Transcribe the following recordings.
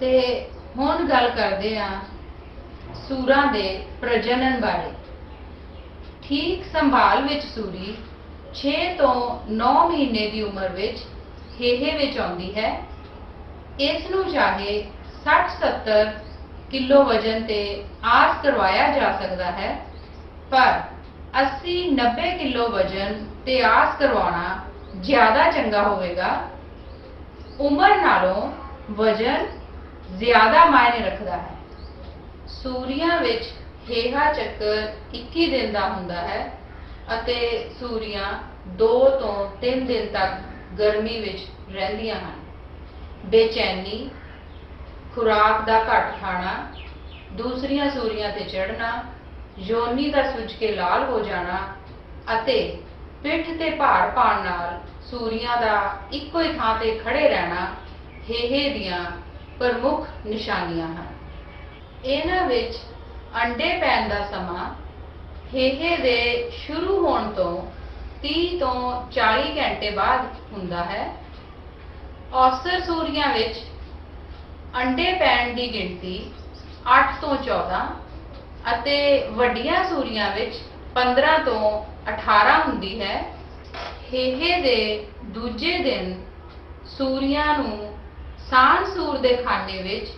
ਤੇ ਹੁਣ ਗੱਲ ਕਰਦੇ ਆ ਸੂਰਾਂ ਦੇ ਪ੍ਰਜਨਨ ਬਾਰੇ। ਠੀਕ ਸੰਭਾਲ ਵਿੱਚ ਸੂਰੀ 6 ਤੋਂ 9 ਮਹੀਨੇ ਦੀ ਉਮਰ ਵਿੱਚ ਹੇਹੇ ਵਿੱਚ ਆਉਂਦੀ ਹੈ। ਇਸ ਨੂੰ ਚਾਹੇ 60-70 ਕਿਲੋ ਵਜਨ ਤੇ ਆਸ ਕਰਵਾਇਆ ਜਾ ਸਕਦਾ ਹੈ, ਪਰ 80-90 ਕਿਲੋ ਵਜਨ ਤੇ ਆਸ ਕਰਵਾਉਣਾ ਜ਼ਿਆਦਾ ਚੰਗਾ ਹੋਵੇਗਾ। ਉਮਰ ਨਾਲੋਂ ਵਜਨ ਜ਼ਿਆਦਾ ਮਾਇਨੇ ਰੱਖਦਾ ਹੈ। ਸੂਰੀਆਂ ਵਿੱਚ ਹੇਹਾ ਚੱਕਰ 21 ਦਿਨ ਦਾ ਹੁੰਦਾ ਹੈ ਅਤੇ ਸੂਰੀਆਂ 2 ਤੋਂ 3 ਦਿਨ ਤੱਕ ਗਰਮੀ ਵਿੱਚ ਰਹਿੰਦੀਆਂ ਹਨ। ਬੇਚੈਨੀ, ਖੁਰਾਕ ਦਾ ਘੱਟ ਖਾਣਾ, ਦੂਸਰੀਆਂ ਸੂਰੀਆਂ ਤੇ ਚੜ੍ਹਨਾ, ਯੋਨੀ ਦਾ ਸੁੱਜ ਕੇ ਲਾਲ ਹੋ ਜਾਣਾ ਅਤੇ ਪਿੱਠ ਤੇ ਭਾਰ ਪਾਉਣ ਨਾਲ ਸੂਰੀਆਂ ਦਾ ਇੱਕੋ ਹੀ ਥਾਂ ਤੇ ਖੜੇ ਰਹਿਣਾ ਹੇਹੇ ਦੀਆਂ ਪ੍ਰਮੁੱਖ ਨਿਸ਼ਾਨੀਆਂ ਹਨ। ਇਹਨਾਂ ਵਿੱਚ ਅੰਡੇ ਪੈਣ ਦਾ ਸਮਾਂ ਹੇਹੇ ਦੇ ਸ਼ੁਰੂ ਹੋਣ ਤੋਂ 30 ਤੋਂ 40 ਘੰਟੇ ਬਾਅਦ ਹੁੰਦਾ ਹੈ। ਔਸਤ ਸੂਰੀਆਂ ਵਿੱਚ ਅੰਡੇ ਪੈਣ ਦੀ ਗਿਣਤੀ 8 ਤੋਂ 14 ਅਤੇ ਵੱਡੀਆਂ ਸੂਰੀਆਂ ਵਿੱਚ 15 ਤੋਂ 18 ਹੁੰਦੀ ਹੈ। ਹੇਹੇ ਦੇ ਦੂਜੇ ਦਿਨ ਸੂਰੀਆਂ ਨੂੰ ਸਾਨ ਸੂਰ ਦੇ ਖਾਨੇ ਵਿੱਚ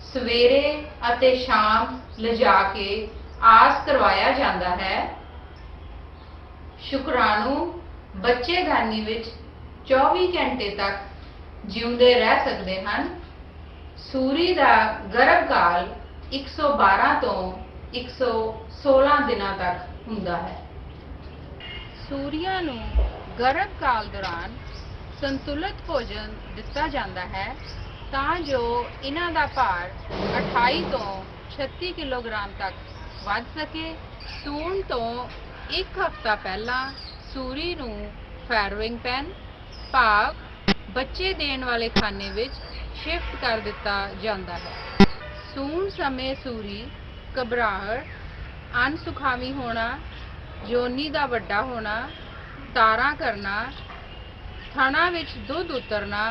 ਸਵੇਰੇ ਅਤੇ ਸ਼ਾਮ ਲਿਜਾ ਕੇ ਆਸ ਕਰਵਾਇਆ ਜਾਂਦਾ ਹੈ। ਸ਼ੁਕਰਾਣੂ ਬੱਚੇਦਾਨੀ ਵਿੱਚ 24 ਘੰਟੇ ਤੱਕ ਜਿਉਂਦੇ ਰਹਿ ਸਕਦੇ ਹਨ। ਸੂਰੀ ਦਾ ਗਰਭ ਕਾਲ 112 ਤੋਂ 116 ਦਿਨਾਂ ਤੱਕ ਹੁੰਦਾ ਹੈ। ਸੂਰੀਆਂ ਨੂੰ ਗਰਭ ਕਾਲ ਦੌਰਾਨ ਸੰਤੁਲਿਤ ਭੋਜਨ ਦਿੱਤਾ ਜਾਂਦਾ ਹੈ, ਤਾਂ ਜੋ ਇਹਨਾਂ ਦਾ ਭਾਰ 28 ਤੋਂ 36 ਕਿਲੋਗ੍ਰਾਮ ਤੱਕ ਵੱਧ ਸਕੇ। ਸੂਣ ਤੋਂ ਇੱਕ ਹਫ਼ਤਾ ਪਹਿਲਾਂ ਸੂਰੀ ਨੂੰ ਫੈਰਵਿੰਗ ਪੈਨ ਭਾਵ ਬੱਚੇ ਦੇਣ ਵਾਲੇ ਖਾਨੇ ਵਿੱਚ ਸ਼ਿਫਟ ਕਰ ਦਿੱਤਾ ਜਾਂਦਾ ਹੈ। ਸੂਣ ਸਮੇਂ ਸੂਰੀ ਘਬਰਾਹਟ ਅਨਸੁਖਾਵੀ ਹੋਣਾ ਯੋਨੀ ਦਾ ਵੱਡਾ ਹੋਣਾ, ਤਾਰਾਂ ਕਰਨਾ ਥਣਾ ਵਿੱਚ ਦੁੱਧ ਉਤਰਨਾ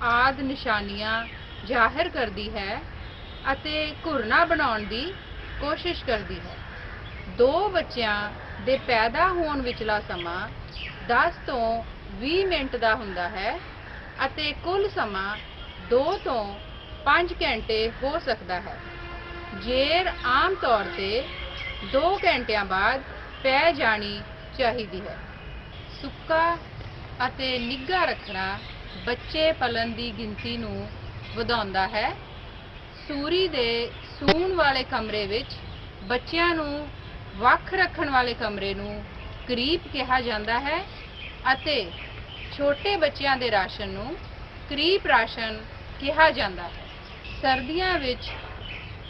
ਆਦ ਨਿਸ਼ਾਨੀਆਂ ਜ਼ਾਹਿਰ ਕਰਦੀ ਹੈ ਅਤੇ ਘੁਰਨਾ ਬਣਾਉਣ ਦੀ ਕੋਸ਼ਿਸ਼ ਕਰਦੀ ਹੈ। ਦੋ ਬੱਚਿਆਂ ਦੇ ਪੈਦਾ ਹੋਣ ਵਿਚਲਾ ਸਮਾਂ 10 ਤੋਂ 20 ਮਿੰਟ ਦਾ ਹੁੰਦਾ ਹੈ ਅਤੇ ਕੁੱਲ ਸਮਾਂ 2 ਤੋਂ 5 ਘੰਟੇ ਹੋ ਸਕਦਾ ਹੈ। ਜੇਰ ਆਮ ਤੌਰ ਤੇ 2 ਘੰਟਿਆਂ ਬਾਅਦ ਪੈ ਜਾਣੀ ਚਾਹੀਦੀ ਹੈ। ਸੁੱਕਾ ਅਤੇ ਨਿੱਘਾ ਰੱਖਣਾ ਬੱਚੇ ਪਲਣ ਦੀ ਗਿਣਤੀ ਨੂੰ ਵਧਾਉਂਦਾ ਹੈ। ਸੂਰੀ ਦੇ ਸੂਣ ਵਾਲੇ ਕਮਰੇ ਵਿੱਚ ਬੱਚਿਆਂ ਨੂੰ ਵੱਖ ਰੱਖਣ ਵਾਲੇ ਕਮਰੇ ਨੂੰ ਕਰੀਬ ਕਿਹਾ ਜਾਂਦਾ ਹੈ ਅਤੇ ਛੋਟੇ ਬੱਚਿਆਂ ਦੇ ਰਾਸ਼ਨ ਨੂੰ ਕਰੀਬ ਰਾਸ਼ਨ ਕਿਹਾ ਜਾਂਦਾ ਹੈ। ਸਰਦੀਆਂ ਵਿੱਚ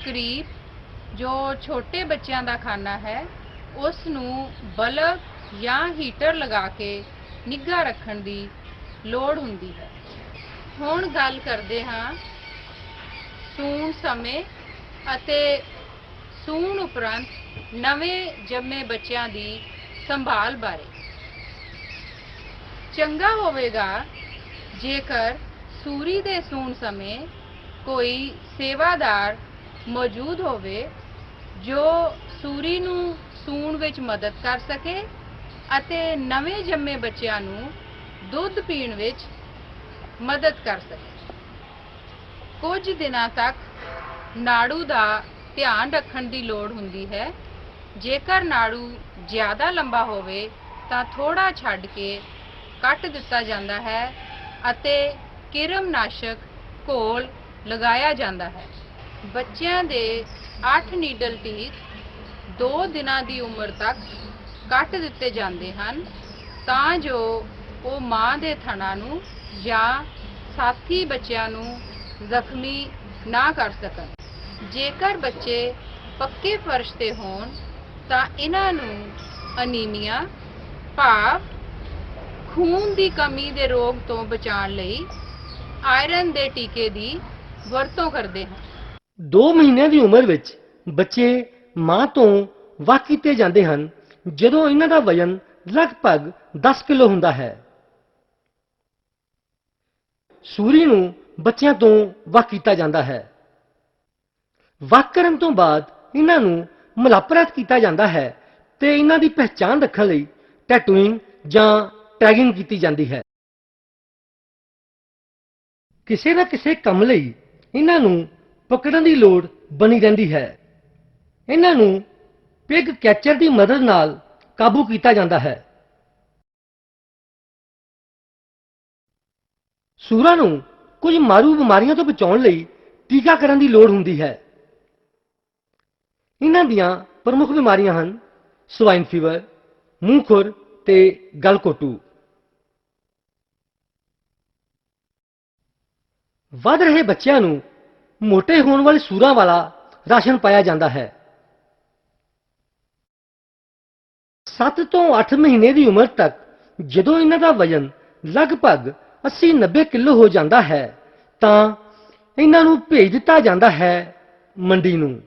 ਕਰੀਬ ਜੋ ਛੋਟੇ ਬੱਚਿਆਂ ਦਾ ਖਾਣਾ ਹੈ, ਉਸ ਨੂੰ ਬਲਬ ਜਾਂ ਹੀਟਰ ਲਗਾ ਕੇ ਨਿੱਘਾ ਰੱਖਣ ਦੀ ਲੋੜ ਹੁੰਦੀ ਹੈ। ਹੁਣ ਗੱਲ ਕਰਦੇ ਹਾਂ ਸੂਣ ਸਮੇਂ ਅਤੇ ਸੂਣ ਉਪਰੰਤ ਨਵੇਂ ਜੰਮੇ ਬੱਚਿਆਂ ਦੀ ਸੰਭਾਲ ਬਾਰੇ। ਚੰਗਾ ਹੋਵੇਗਾ ਜੇਕਰ ਸੂਰੀ ਦੇ ਸੂਣ ਸਮੇਂ ਕੋਈ ਸੇਵਾਦਾਰ ਮੌਜੂਦ ਹੋਵੇ ਜੋ ਸੂਰੀ ਨੂੰ ਸੂਣ ਵਿੱਚ ਮਦਦ ਕਰ ਸਕੇ ਅਤੇ ਨਵੇਂ ਜੰਮੇ ਬੱਚਿਆਂ ਨੂੰ ਦੁੱਧ ਪੀਣ ਵਿੱਚ ਮਦਦ ਕਰ ਸਕੇ। ਕੁਝ ਦਿਨਾਂ ਤੱਕ ਨਾੜੂ ਦਾ ਧਿਆਨ ਰੱਖਣ ਦੀ ਲੋੜ ਹੁੰਦੀ ਹੈ। ਜੇਕਰ ਨਾੜੂ ਜ਼ਿਆਦਾ ਲੰਬਾ ਹੋਵੇ, ਤਾਂ ਥੋੜਾ ਛੱਡ ਕੇ ਕੱਟ ਦਿੱਤਾ ਜਾਂਦਾ ਹੈ ਅਤੇ ਕਿਰਮਨਾਸ਼ਕ ਘੋਲ ਲਗਾਇਆ ਜਾਂਦਾ ਹੈ। ਬੱਚਿਆਂ ਦੇ 8 ਨੀਡਲ ਟੀਥ 2 ਦਿਨਾਂ ਦੀ ਉਮਰ ਤੱਕ ਕੱਟ ਦਿੱਤੇ ਜਾਂਦੇ ਹਨ, ਤਾਂ ਜੋ ਉਹ ਮਾਂ ਦੇ ਥਣਾ ਨੂੰ ਜਾਂ ਸਾਥੀ ਬੱਚਿਆਂ ਨੂੰ ਜ਼ਖਮੀ ਨਾ ਕਰ ਸਕਣ। ਜੇਕਰ ਬੱਚੇ ਪੱਕੇ ਫਰਸ਼ ਤੇ ਹੋਣ, ਤਾਂ ਇਹਨਾਂ ਨੂੰ ਅਨੀਮੀਆ ਭਾਵ ਖੂਨ ਦੀ ਕਮੀ ਦੇ ਰੋਗ ਤੋਂ ਬਚਾਉਣ ਲਈ ਆਇਰਨ ਦੇ ਟੀਕੇ ਦੀ ਵਰਤੋਂ ਕਰਦੇ ਹਾਂ 2 ਮਹੀਨਿਆਂ ਦੀ ਉਮਰ ਵਿੱਚ ਬੱਚੇ ਮਾਂ ਤੋਂ ਵੱਖ ਕੀਤੇ ਜਾਂਦੇ ਹਨ ਜਦੋਂ ਇਹਨਾਂ ਦਾ ਵਜ਼ਨ ਲਗਭਗ 10 ਕਿਲੋ ਹੁੰਦਾ ਹੈ, ਸੂਰੀ ਨੂੰ ਬੱਚਿਆਂ ਤੋਂ ਵੱਖ ਕੀਤਾ ਜਾਂਦਾ ਹੈ। ਵੱਖ ਕਰਨ ਤੋਂ ਬਾਅਦ ਇਹਨਾਂ ਨੂੰ ਮਲਾਪਰਤ ਕੀਤਾ ਜਾਂਦਾ ਹੈ ਤੇ ਇਹਨਾਂ ਦੀ ਪਹਿਚਾਣ ਰੱਖਣ ਲਈ ਟੈਟੂਇੰਗ ਜਾਂ ਟੈਗਿੰਗ ਕੀਤੀ ਜਾਂਦੀ ਹੈ। ਕਿਸੇ ਨਾ ਕਿਸੇ ਕੰਮ ਲਈ ਇਹਨਾਂ ਨੂੰ ਪਕੜਨ ਦੀ ਲੋੜ ਬਣੀ ਰਹਿੰਦੀ ਹੈ। ਇਹਨਾਂ ਨੂੰ ਪਿਗ ਕੈਚਰ ਦੀ ਮਦਦ ਨਾਲ ਕਾਬੂ ਕੀਤਾ ਜਾਂਦਾ ਹੈ। ਸੂਰਾਂ ਨੂੰ ਕੁਝ ਮਾਰੂ ਬਿਮਾਰੀਆਂ ਤੋਂ ਬਚਾਉਣ ਲਈ ਟੀਕਾਕਰਨ ਦੀ ਲੋੜ ਹੁੰਦੀ ਹੈ। ਇਹਨਾਂ ਦੀਆਂ ਪ੍ਰਮੁੱਖ ਬਿਮਾਰੀਆਂ ਹਨ ਸਵਾਈਨ ਫੀਵਰ ਮੂੰਹ ਖੁਰ ਤੇ ਗਲਕੋਟੂ। ਵੱਧ ਰਹੇ ਬੱਚਿਆਂ ਨੂੰ ਮੋਟੇ ਹੋਣ ਵਾਲੇ ਸੂਰਾਂ ਵਾਲਾ ਰਾਸ਼ਨ ਪਾਇਆ ਜਾਂਦਾ ਹੈ। 7 ਤੋਂ 8 ਮਹੀਨੇ ਦੀ ਉਮਰ ਤੱਕ ਜਦੋਂ ਇਹਨਾਂ ਦਾ ਵਜ਼ਨ ਲਗਭਗ 80-90 ਕਿਲੋ ਹੋ ਜਾਂਦਾ ਹੈ, ਤਾਂ ਇਹਨਾਂ ਨੂੰ ਭੇਜ ਦਿੱਤਾ ਜਾਂਦਾ ਹੈ ਮੰਡੀ ਨੂੰ।